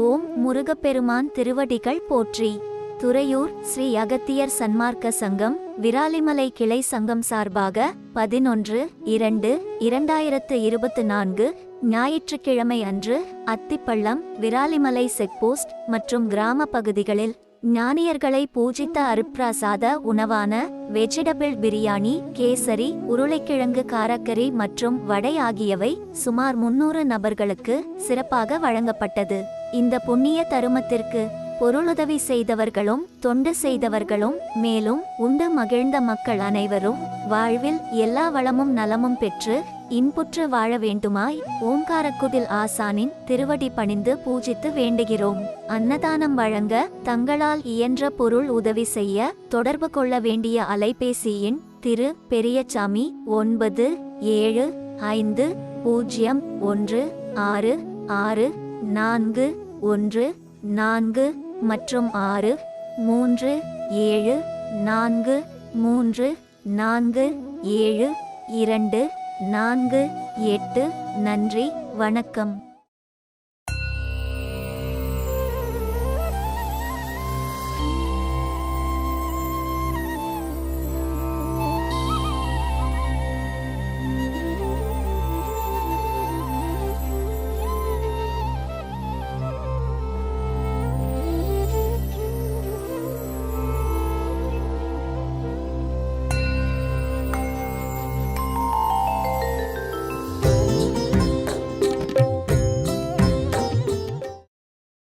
ஓம் முருகப்பெருமான் திருவடிகள் போற்றி. துறையூர் ஸ்ரீ அகத்தியர் சன்மார்க்க சங்கம் விராலிமலை கிளை சங்கம் சார்பாக பதினொன்று இரண்டு இரண்டாயிரத்து இருபத்து நான்கு ஞாயிற்றுக்கிழமை அன்று அத்திப்பள்ளம் விராலிமலை செக்போஸ்ட் மற்றும் கிராம பகுதிகளில் ஞானியர்களை பூஜித்த அருப்பிராசாத உணவான வெஜிடபிள் பிரியாணி கேசரி உருளைக்கிழங்கு காரக்கறி மற்றும் வடை ஆகியவை சுமார் முன்னூறு நபர்களுக்கு சிறப்பாக வழங்கப்பட்டது. இந்த புண்ணிய தருமத்திற்கு பொருளுதவி செய்தவர்களும் தொண்டு செய்தவர்களும் மேலும் உண்டு மகிழ்ந்த மக்கள் அனைவரும் வாழ்வில் எல்லா வளமும் நலமும் பெற்று இன்புற்று வாழ வேண்டுமாய் ஓங்காரக்குடில் ஆசானின் திருவடி பணிந்து பூஜித்து வேண்டுகிறோம். அன்னதானம் வழங்க தங்களால் இயன்ற பொருள் உதவி செய்ய தொடர்பு கொள்ள வேண்டிய அலைபேசியின் திரு பெரியசாமி ஒன்பது ஏழு ஐந்து பூஜ்ஜியம் ஒன்று ஆறு ஆறு நான்கு ஒன்று நான்கு மற்றும் ஆறு மூன்று ஏழு நான்கு மூன்று நான்கு ஏழு இரண்டு நான்கு எட்டு நன்றி வணக்கம்.